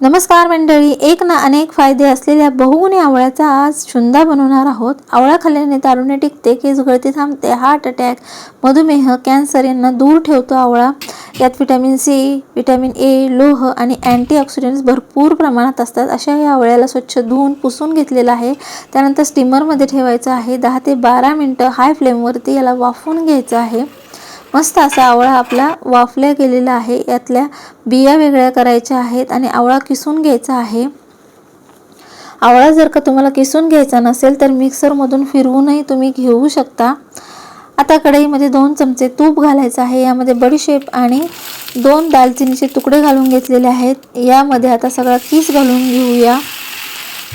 नमस्कार मंडळी एक ना अनेक फायदे असलेल्या बहुगुणी आवळ्याचा आज शुंदा बनवणार आहोत. आवळा खाल्ल्याने तारुण्य टिकते केस गळती थांबते हार्ट अटॅक मधुमेह कॅन्सर यांना दूर ठेवतो आवळा. यात व्हिटॅमिन सी व्हिटॅमिन ए लोह आणि अँटीऑक्सिडंट्स भरपूर प्रमाणात असतात. अशा या आवळ्याला स्वच्छ धुवून पुसून घेतलेलं आहे. त्यानंतर स्टीमरमध्ये ठेवायचं आहे. दहा ते बारा मिनटं हाय फ्लेमवरती याला वाफवून घ्यायचं आहे. मस्त असा आवळा आपला वाफल्या गेलेला आहे. यातल्या बिया वेगळ्या करायच्या आहेत आणि आवळा किसून घ्यायचा आहे. आवळा जर का तुम्हाला किसून घ्यायचा नसेल तर मिक्सरमधून फिरवूनही तुम्ही घेऊ शकता. आता कढईमध्ये दोन चमचे तूप घालायचं आहे. यामध्ये बडीशेप आणि दोन दालचिनीचे तुकडे घालून घेतलेले आहेत. यामध्ये आता सगळा किस घालून घेऊया.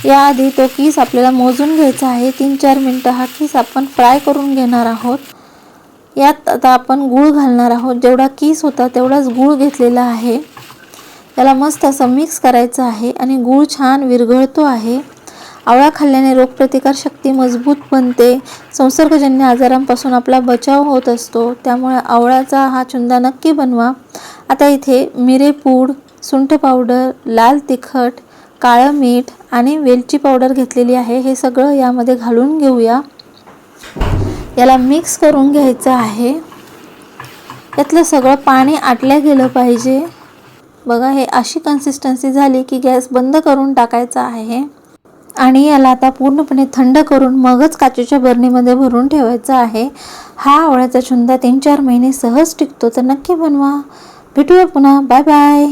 याआधी तो किस आपल्याला मोजून घ्यायचा आहे. तीन चार मिनटं हा किस आपण फ्राय करून घेणार आहोत. यात आता आपण गूळ घालणार आहोत. जेवढा कीस होता तेवढाच गूळ घेतलेला आहे. त्याला मस्त असं मिक्स करायचं आहे आणि गूळ छान विरघळतो आहे. आवळा खाल्ल्याने रोगप्रतिकार शक्ती मजबूत बनते. संसर्गजन्य आजारांपासून आपला बचाव होत असतो. त्यामुळे आवळाचा हा चुंदा नक्की बनवा. आता इथे मिरेपूड सुंठ पावडर लाल तिखट काळं मीठ आणि वेलची पावडर घेतलेली आहे. हे सगळं यामध्ये घालून घेऊया. याला मिक्स करून घ्यायचं आहे. यातलं सगळं पाणी आटलं गेलं पाहिजे. बघा हे अशी कन्सिस्टन्सी झाली की गॅस बंद करून टाकायचा आहे. आणि याला आता पूर्णपणे थंड करून मगच काचेच्या बरणीमध्ये भरून ठेवायचं आहे. हा आवळ्याचा छुंदा तीन चार महिने सहज टिकतो तर नक्की बनवा. भेटूया पुन्हा. Bye bye.